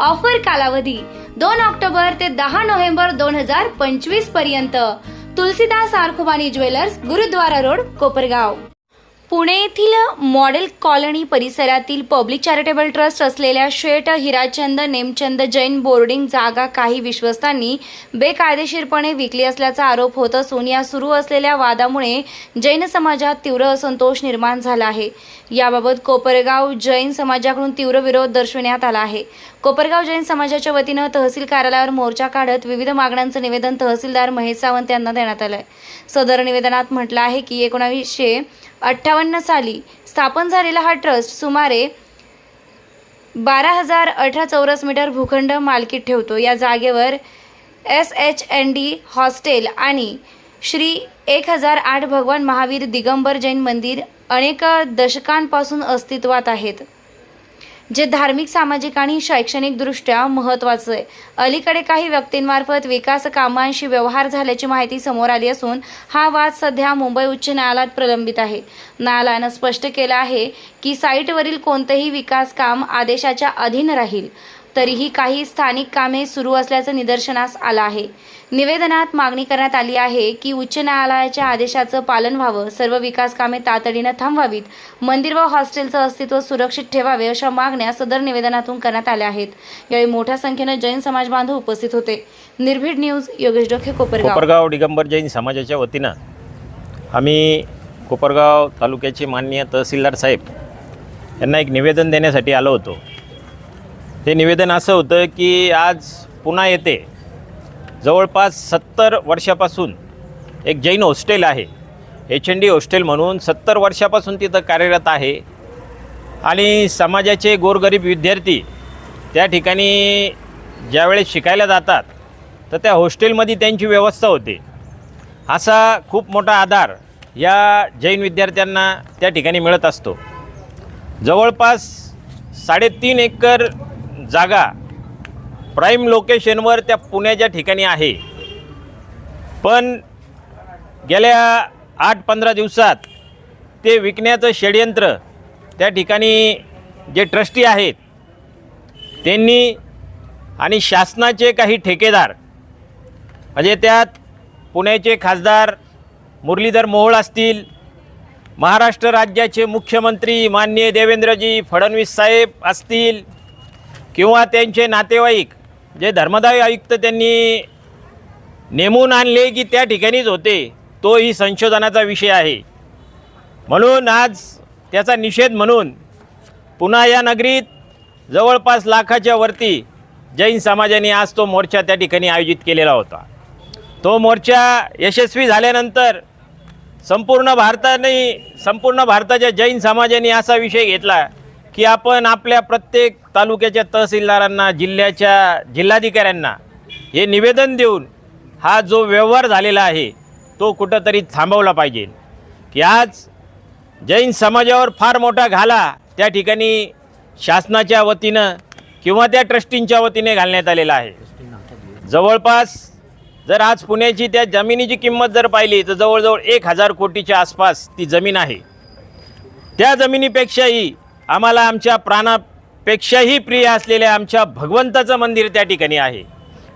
Offer कालावधी दोन October ते दहा नोव्हेंबर दोन हजार पंचवीसपर्यंत. तुलसीदास आरखुबानी ज्वेलर्स गुरुद्वारा रोड कोपरगाव. पुणे येथील मॉडेल कॉलनी परिसरातील पब्लिक चॅरिटेबल ट्रस्ट असलेल्या शेठ हिराचंद नेमचंद जैन बोर्डिंग जागा काही विश्वस्तांनी बेकायदेशीरपणे विकली असल्याचा आरोप होत असून या सुरू असलेल्या वादामुळे जैन समाजात तीव्र असंतोष निर्माण झाला आहे. याबाबत कोपरगाव जैन समाजाकडून तीव्र विरोध दर्शविण्यात आला आहे. कोपरगाव जैन समाजाच्या वतीनं तहसील कार्यालयावर मोर्चा काढत विविध मागण्यांचं निवेदन तहसीलदार महेश सावंत यांना देण्यात आलं आहे सदर निवेदनात म्हटलं आहे की एकोणावीसशे अठ्ठावन्न साली स्थापन झालेला हा ट्रस्ट सुमारे बारा हजार अठरा चौरस मीटर भूखंड मालकीत ठेवतो. या जागेवर S H N D hostel आणि श्री एक हजार आठ भगवान महावीर दिगंबर जैन मंदिर अनेक दशकांपासून अस्तित्वात आहेत. जे धार्मिक सामाजिक आणि शैक्षणिकदृष्ट्या महत्त्वाचं आहे. अलीकडे काही व्यक्तींमार्फत विकास कामांशी व्यवहार झाल्याची माहिती समोर आली असून हा वाद सध्या मुंबई उच्च न्यायालयात प्रलंबित आहे. न्यायालयानं स्पष्ट केलं आहे की साईटवरील कोणतंही विकास काम आदेशाच्या अधीन राहील. तरीही काही स्थानिक कामे सुरू असल्याचं निदर्शनास आलं आहे. निवेदनात मागणी करण्यात आली आहे की उच्च न्यायालयाच्या आदेशाचं पालन व्हावं सर्व विकास कामे तातडीनं थांबवावीत मंदिर व हॉस्टेलचं अस्तित्व सुरक्षित ठेवावे अशा मागण्या सदर निवेदनातून करण्यात आल्या आहेत. यावेळी मोठ्या संख्येनं जैन समाज बांधव उपस्थित होते. निर्भीड न्यूज योगेश डोखे कोपरगाव. कोपरगाव दिगंबर जैन समाजाच्या वतीनं आम्ही कोपरगाव तालुक्याचे माननीय तहसीलदार साहेब यांना एक निवेदन देण्यासाठी आलो होतो. ते निवेदन असं होतं की आज पुन्हा येते. जवळपास सत्तर वर्षापासून एक जैन हॉस्टेल आहे. एच एन डी हॉस्टेल म्हणून सत्तर वर्षापासून तिथं कार्यरत आहे. आणि समाजाचे गोरगरीब विद्यार्थी त्या ठिकाणी ज्यावेळेस शिकायला जातात तर त्या हॉस्टेलमध्ये त्यांची व्यवस्था होते. असा खूप मोठा आधार या जैन विद्यार्थ्यांना त्या ठिकाणी मिळत असतो. जवळपास साडेतीन एकर जागा प्राईम लोकेशनवर त्या पुण्याच्या ठिकाणी आहे. पण गेल्या आठ पंधरा दिवसात ते विकण्याचं षडयंत्र त्या ठिकाणी जे ट्रस्टी आहेत त्यांनी आणि शासनाचे काही ठेकेदार म्हणजे त्यात पुण्याचे खासदार मुरलीधर मोहोळ असतील महाराष्ट्र राज्याचे मुख्यमंत्री माननीय देवेंद्रजी फडणवीस साहेब असतील किंवा त्यांचे नातेवाईक जे धर्मदाय आयुक्त त्यांनी नेमून आणले की त्या ठिकाणीच होते तोही संशोधनाचा विषय आहे. म्हणून आज त्याचा निषेध म्हणून पुन्हा या नगरीत जवळपास लाखाच्या वरती जैन समाजाने आज तो मोर्चा त्या ठिकाणी आयोजित केलेला होता. तो मोर्चा यशस्वी झाल्यानंतर संपूर्ण भारताने संपूर्ण भारताच्या जैन समाजाने असा विषय घेतला की आपण आपल्या प्रत्येक तालुक्याच्या तहसीलदारांना जिल्ह्याच्या जिल्हाधिकाऱ्यांना हे निवेदन देऊन हा जो व्यवहार झालेला आहे तो कुठंतरी थांबवला पाहिजे. की आज जैन समाजावर फार मोठा घाला त्या ठिकाणी शासनाच्या वतीनं किंवा त्या ट्रस्टींच्या वतीने घालण्यात आलेला आहे. जवळपास जर आज पुण्याची त्या जमिनीची किंमत जर पाहिली तर जवळजवळ एक हजार कोटीच्या आसपास ती जमीन आहे. त्या जमिनीपेक्षाही आम्हाला आमच्या प्राणापेक्षाही प्रिय असलेल्या आमच्या भगवंताचं मंदिर त्या ठिकाणी आहे.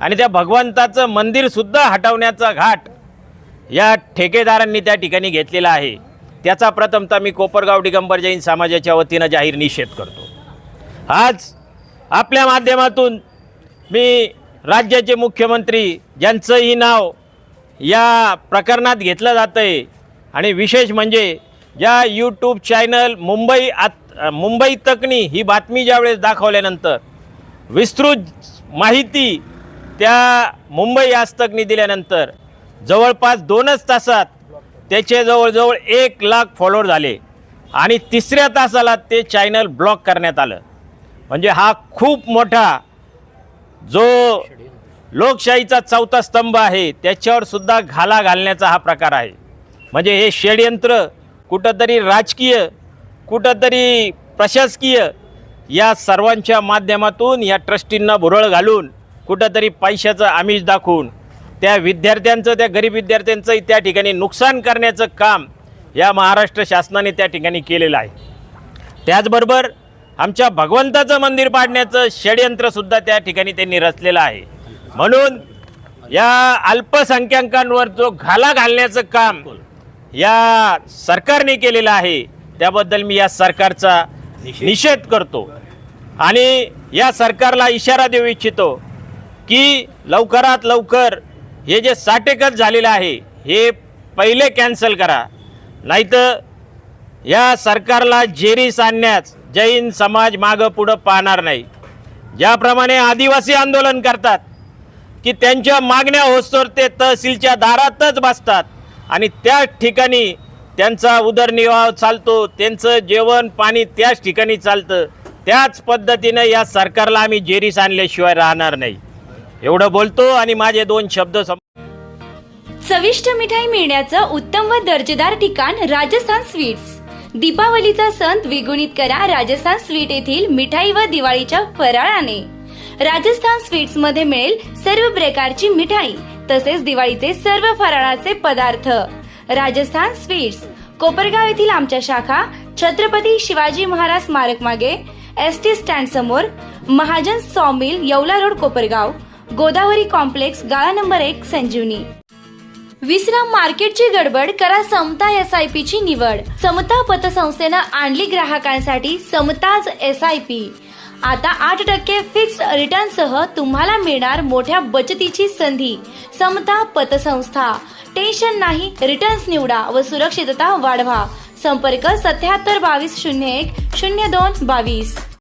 आणि त्या भगवंताचं मंदिरसुद्धा हटवण्याचा घाट या ठेकेदारांनी त्या ठिकाणी घेतलेला आहे. त्याचा प्रथमतः मी कोपरगाव दिगंबर जैन समाजाच्या वतीनं जाहीर निषेध करतो. आज आपल्या माध्यमातून मी राज्याचे मुख्यमंत्री ज्यांचंही नाव या प्रकरणात घेतलं जातं आहे आणि विशेष म्हणजे ज्या यूट्यूब चॅनल मुंबई आत मुंबई तकनी ही बातमी ज्यावेळेस दाखवल्यानंतर विस्तृत माहिती त्या मुंबई आजतकनी दिल्यानंतर जवळपास दोनच तासात त्याचे जवळजवळ एक लाख फॉलोअर झाले. आणि तिसऱ्या तासाला ते चॅनल ब्लॉक करण्यात आलं. म्हणजे हा खूप मोठा जो लोकशाहीचा चौथा स्तंभ आहे त्याच्यावर सुद्धा घाला घालण्याचा हा प्रकार आहे. म्हणजे हे षडयंत्र कुठंतरी राजकीय कुठंतरी प्रशासकीय या सर्वांच्या माध्यमातून या ट्रस्टींना भुरळ घालून कुठंतरी पैशाचं आमिष दाखवून त्या विद्यार्थ्यांचं त्या गरीब विद्यार्थ्यांचंही त्या ठिकाणी नुकसान करण्याचं काम या महाराष्ट्र शासनाने त्या ठिकाणी केलेलं आहे. त्याचबरोबर आमच्या भगवंताचं मंदिर पाडण्याचं षडयंत्रसुद्धा त्या ठिकाणी त्यांनी रचलेलं आहे. म्हणून या अल्पसंख्याकांवर जो घाला घालण्याचं काम या सरकारने केलेलं आहे त्याबद्दल मी या सरकारचा निषेध करतो. आणि या सरकारला इशारा देऊ इच्छितो की लवकरात लवकर हे जे साठेकत झालेलं आहे हे पहिले कॅन्सल करा. नाहीतर या सरकारला जेरीस आणण्यास जैन समाज मागं पुढं पाहणार नाही. ज्याप्रमाणे आदिवासी आंदोलन करतात की त्यांच्या मागण्या होस्तोर ते तहसीलच्या दारातच बसतात आणि त्याच ठिकाणी त्यांचा उदरनिर्वाह चालतो त्यांचं जेवण पाणी त्याच ठिकाणी चालतं. त्याच पद्धतीनं या सरकारला आम्ही जेरीस आणल्याशिवाय राहणार नाही. एवढं बोलतो आणि माझे दोन शब्द चविष्ट मिठाई मिळण्याचं उत्तम व दर्जेदार ठिकाण राजस्थान स्वीट्स. दीपावलीचा सण द्विगुणित करा राजस्थान स्वीट येथील मिठाई व दिवाळीच्या फराळाने. राजस्थान स्वीट्समध्ये मिळेल सर्व प्रकारची मिठाई तसेच दिवाळीचे सर्व फराळाचे पदार्थ. राजस्थान स्वीट्स. कोपरगाव येथील आमच्या शाखा छत्रपती शिवाजी महाराज स्मारक मागे एस टी स्टँड समोर Mahajan sawmill Yeola road Kopargaon Godavari complex गाळा नंबर एक संजीवनी. विश्राम मार्केटची गडबड करा समता एस आय पी ची निवड. समता पतसंस्थेनं आणली ग्राहकांसाठी समताज एस आय पी. आता आठ टक्के फिक्स्ड रिटर्न सह तुम्हाला मिळणार मोठ्या बचतीची संधी. समता पतसंस्था. टेन्शन नाही रिटर्न्स निवडा व सुरक्षितता वाढवा. संपर्क सत्याहत्तर बावीस शून्य एक शून्य दोन बावीस.